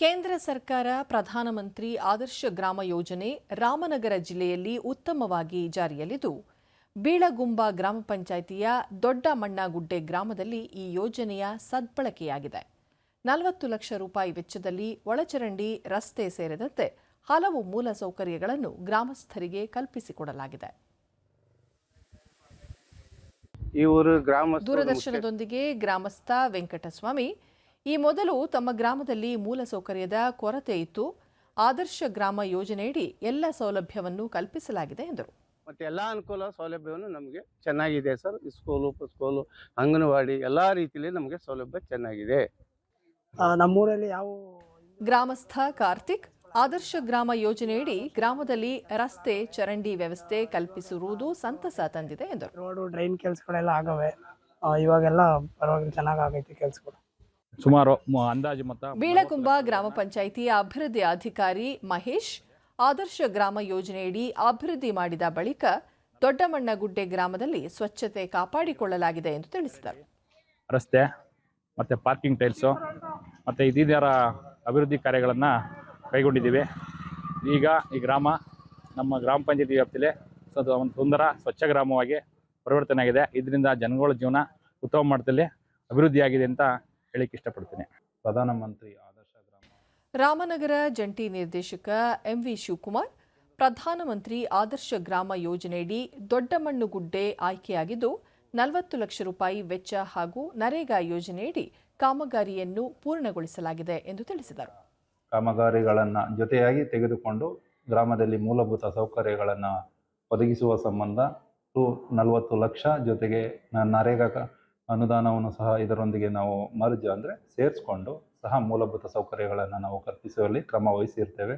ಕೇಂದ್ರ ಸರ್ಕಾರ ಪ್ರಧಾನಮಂತ್ರಿ ಆದರ್ಶ ಗ್ರಾಮ ಯೋಜನೆ ರಾಮನಗರ ಜಿಲ್ಲೆಯಲ್ಲಿ ಉತ್ತಮವಾಗಿ ಜಾರಿಯಲ್ಲಿದ್ದು ಬೀಳಗುಂಬ ಗ್ರಾಮ ಪಂಚಾಯಿತಿಯ ದೊಡ್ಡ ಮಣ್ಣಗುಡ್ಡೆ ಗ್ರಾಮದಲ್ಲಿ ಈ ಯೋಜನೆಯ ಸದ್ಬಳಕೆಯಾಗಿದೆ. ನಲವತ್ತು ಲಕ್ಷ ರೂಪಾಯಿ ವೆಚ್ಚದಲ್ಲಿ ಒಳಚರಂಡಿ ರಸ್ತೆ ಸೇರಿದಂತೆ ಹಲವು ಮೂಲ ಸೌಕರ್ಯಗಳನ್ನು ಗ್ರಾಮಸ್ಥರಿಗೆ ಕಲ್ಪಿಸಿಕೊಡಲಾಗಿದೆ. ದೂರದರ್ಶನದೊಂದಿಗೆ ಗ್ರಾಮಸ್ಥ ವೆಂಕಟಸ್ವಾಮಿ ಈ ಮೊದಲು ತಮ್ಮ ಗ್ರಾಮದಲ್ಲಿ ಮೂಲಸೌಕರ್ಯದ ಕೊರತೆ ಇತ್ತು. ಆದರ್ಶ ಗ್ರಾಮ ಯೋಜನೆಯಡಿ ಎಲ್ಲ ಸೌಲಭ್ಯವನ್ನು ಕಲ್ಪಿಸಲಾಗಿದೆ ಎಂದರು. ಮತ್ತೆ ಎಲ್ಲ ಅನುಕೂಲ ಸೌಲಭ್ಯವನ್ನು ನಮಗೆ ಚೆನ್ನಾಗಿದೆ ಸರ್. ಸ್ಕೂಲು ಸ್ಕೂಲು ಅಂಗನವಾಡಿ ಎಲ್ಲ ರೀತಿಯಲ್ಲಿ ನಮಗೆ ಸೌಲಭ್ಯ ಚೆನ್ನಾಗಿದೆ. ನಮ್ಮೂರಲ್ಲಿ ಯಾವ ಗ್ರಾಮಸ್ಥ ಕಾರ್ತಿಕ್ ಆದರ್ಶ ಗ್ರಾಮ ಯೋಜನೆಯಡಿ ಗ್ರಾಮದಲ್ಲಿ ರಸ್ತೆ ಚರಂಡಿ ವ್ಯವಸ್ಥೆ ಕಲ್ಪಿಸಿರುವುದು ಸಂತಸ ತಂದಿದೆ ಎಂದರು. ರೋಡು ಡ್ರೈನ್ ಕೆಲಸಗಳೆಲ್ಲ ಆಗವೆ. ಇವಾಗೆಲ್ಲ ಪರವಾಗಿಲ್ಲ ಚೆನ್ನಾಗಿ ಆಗೈತೆ ಕೆಲಸಗಳು. ಸುಮಾರು ಅಂದಾಜು ಮೊತ್ತ ಬೀಳಗುಂಬ ಗ್ರಾಮ ಪಂಚಾಯಿತಿ ಅಭಿವೃದ್ಧಿ ಅಧಿಕಾರಿ ಮಹೇಶ್ ಆದರ್ಶ ಗ್ರಾಮ ಯೋಜನೆಯಡಿ ಅಭಿವೃದ್ಧಿ ಮಾಡಿದ ಬಳಿಕ ದೊಡ್ಡಮಣ್ಣಗುಡ್ಡೆ ಗ್ರಾಮದಲ್ಲಿ ಸ್ವಚ್ಛತೆ ಕಾಪಾಡಿಕೊಳ್ಳಲಾಗಿದೆ ಎಂದು ತಿಳಿಸಿದರು. ರಸ್ತೆ ಮತ್ತು ಪಾರ್ಕಿಂಗ್ ಟೈಲ್ಸು ಮತ್ತು ಇದಿದರ ಅಭಿವೃದ್ಧಿ ಕಾರ್ಯಗಳನ್ನು ಕೈಗೊಂಡಿದ್ದೀವಿ. ಈಗ ಈ ಗ್ರಾಮ ನಮ್ಮ ಗ್ರಾಮ ಪಂಚಾಯತಿ ವ್ಯಾಪ್ತಿಯಲ್ಲಿ ಒಂದು ಸುಂದರ ಸ್ವಚ್ಛ ಗ್ರಾಮವಾಗಿ ಪರಿವರ್ತನೆ ಆಗಿದೆ. ಇದರಿಂದ ಜನಗಳ ಜೀವನ ಉತ್ತಮ ಮಟ್ಟದಲ್ಲಿ ಅಭಿವೃದ್ಧಿಯಾಗಿದೆ ಅಂತ ಹೇಳಿಕ್ಕೆ ಇಷ್ಟಪಡ್ತೀನಿ. ಪ್ರಧಾನಮಂತ್ರಿ ಆದರ್ಶ ಗ್ರಾಮ. ರಾಮನಗರ ಜಂಟಿ ನಿರ್ದೇಶಕ ಎಂವಿ ಶಿವಕುಮಾರ್ ಪ್ರಧಾನಮಂತ್ರಿ ಆದರ್ಶ ಗ್ರಾಮ ಯೋಜನೆಯಡಿ ದೊಡ್ಡಮಣ್ಣುಗುಡ್ಡೆ ಆಯ್ಕೆಯಾಗಿದ್ದು ನಲವತ್ತು ಲಕ್ಷ ರೂಪಾಯಿ ವೆಚ್ಚ ಹಾಗೂ ನರೇಗಾ ಯೋಜನೆಯಡಿ ಕಾಮಗಾರಿಯನ್ನು ಪೂರ್ಣಗೊಳಿಸಲಾಗಿದೆ ಎಂದು ತಿಳಿಸಿದರು. ಕಾಮಗಾರಿಗಳನ್ನು ಜೊತೆಯಾಗಿ ತೆಗೆದುಕೊಂಡು ಗ್ರಾಮದಲ್ಲಿ ಮೂಲಭೂತ ಸೌಕರ್ಯಗಳನ್ನು ಒದಗಿಸುವ ಸಂಬಂಧ ನಲವತ್ತು ಲಕ್ಷ ಜೊತೆಗೆ ನರೇಗಾ ಅನುದಾನವನ್ನು ಸಹ ಇದರೊಂದಿಗೆ ನಾವು ಮರ್ಜ್ ಅಂದರೆ ಸೇರಿಸ್ಕೊಂಡು ಸಹ ಮೂಲಭೂತ ಸೌಕರ್ಯಗಳನ್ನು ನಾವು ಕಲ್ಪಿಸುವಲ್ಲಿ ಕ್ರಮ ವಹಿಸಿರ್ತೇವೆ